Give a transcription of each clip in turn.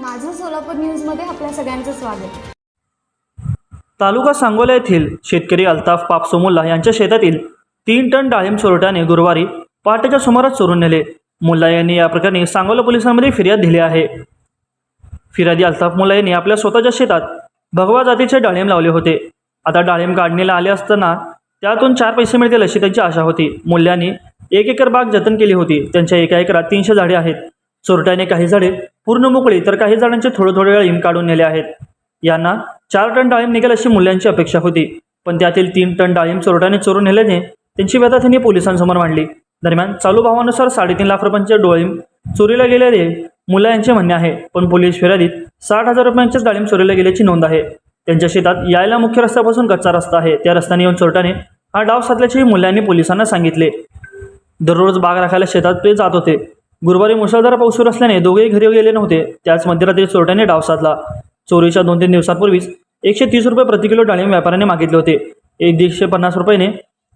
माझं सोलापूर न्यूजमध्ये आपल्या सगळ्यांचं स्वागत. तालुका सांगोला येथील शेतकरी अल्ताफ पापसो यांच्या शेतातील तीन टन डाळिंब चोरट्याने गुरुवारी पहाटेच्या सुमारास चोरून नेले. मुल्ला यांनी या प्रकरणी सांगोला पोलिसांमध्ये फिर्याद दिली आहे. फिर्यादी अल्ताफ मुल्ला यांनी आपल्या स्वतःच्या शेतात भगवा जातीचे डाळिंब लावले होते. आता डाळिंब काढणीला आले असताना त्यातून चार पैसे मिळतील अशी त्यांची आशा होती. मुल्यांनी एक एकर बाग जतन केली होती. त्यांच्या एका एकरात तीनशे झाडे आहेत. चोरट्याने काही झाडे पूर्ण मोकळी तर काही झाडांचे थोडे थोडे डाळिंब काढून नेले आहेत. यांना चार टन डाळिंब निघेल अशी मूल्यांची अपेक्षा होती. पण त्यातील तीन टन डाळिंब चोरट्याने चोरून नेल्याने त्यांची व्यथा त्यांनी पोलिसांसमोर मांडली. दरम्यान चालू भावानुसार साडेतीन लाख रुपयांचे डाळिंब चोरीला गेलेले मुला यांचे म्हणणे आहे पण पोलीस फिर्यादीत साठ हजार रुपयांचेच डाळिंब चोरीला गेल्याची नोंद आहे. त्यांच्या शेतात यायला मुख्य रस्त्यापासून कच्चा रस्ता आहे. त्या रस्त्याने येऊन चोरट्याने हा डाव साधल्याचेही मुलांनी पोलिसांना सांगितले. दररोज बाग राखायला शेतात ते जात होते. गुरुवारी मुसळधार पाऊस सुरू असल्याने दोघेही घरी गेले नव्हते. त्याच मध्यरात्री चोरट्याने डाव साधला. चोरीच्या दोन तीन दिवसांपूर्वीच एकशे तीस रुपये प्रति किलो डाळिंब व्यापाऱ्याने मागितले होते. एक दीडशे पन्नास रुपयाने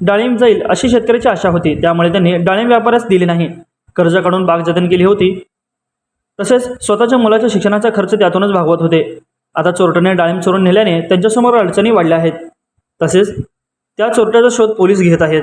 डाळिंब जाईल अशी शेतकऱ्याची आशा होती. त्यामुळे त्यांनी डाळिंब व्यापाऱ्यास दिली नाही. कर्ज काढून बाग जतन केली होती. तसेच स्वतःच्या मुलाच्या शिक्षणाचा खर्च त्यातूनच भागवत होते. आता चोरट्याने डाळिंब चोरून नेल्याने त्यांच्यासमोर अडचणी वाढल्या आहेत. तसेच त्या चोरट्याचा शोध पोलीस घेत आहेत.